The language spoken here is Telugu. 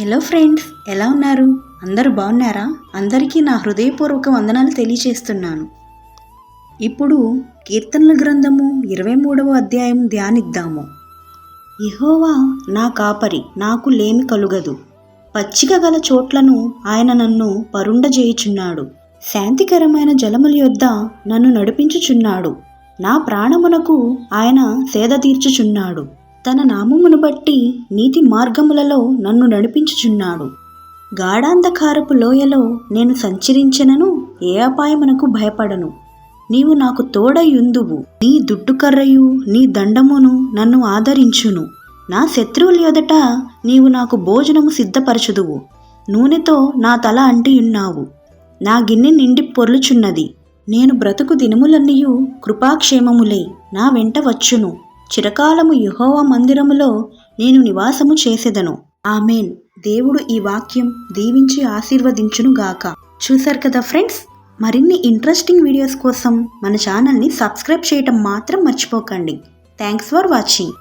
హలో ఫ్రెండ్స్ ఎలా ఉన్నారు? అందరూ బాగున్నారా? అందరికీ నా హృదయపూర్వక వందనాలు తెలియచేస్తున్నాను. ఇప్పుడు కీర్తనల గ్రంథము ఇరవై మూడవ అధ్యాయం ధ్యానిద్దాము. ఇహోవా నా కాపరి నాకు లేమి కలుగదు. పచ్చిక గల చోట్లను ఆయన నన్ను పరుండజేయుచున్నాడు శాంతికరమైన జలముల యొద్ద నన్ను నడిపించుచున్నాడు. నా ప్రాణమునకు ఆయన సేద తీర్చుచున్నాడు. తన నామమును బట్టి నీతి మార్గములలో నన్ను నడిపించుచున్నాడు. గాఢాంధకారపు లోయలో నేను సంచరించినను ఏ అపాయమునకు భయపడను. నీవు నాకు తోడయుందువు నీ దుడ్డుకర్రయు నీ దండమును నన్ను ఆదరించును. నా శత్రువుల ఎదుట నీవు నాకు భోజనము సిద్ధపరచుదువు. నూనెతో నా తల అంటియున్నావు. నా గిన్నె నిండి పొర్లుచున్నది. నేను బ్రతుకు దినములన్నీయు కృపాక్షేమములే నా వెంట వచ్చును. చిరకాలము యుహోవ మందిరములో నేను నివాసము చేసేదను. ఆమెన్. దేవుడు ఈ వాక్యం దీవించి ఆశీర్వదించును గాక. చూశారు కదా ఫ్రెండ్స్? మరిన్ని ఇంట్రెస్టింగ్ వీడియోస్ కోసం మన ఛానల్ని సబ్స్క్రైబ్ చేయటం మాత్రం మర్చిపోకండి. Thanks for watching.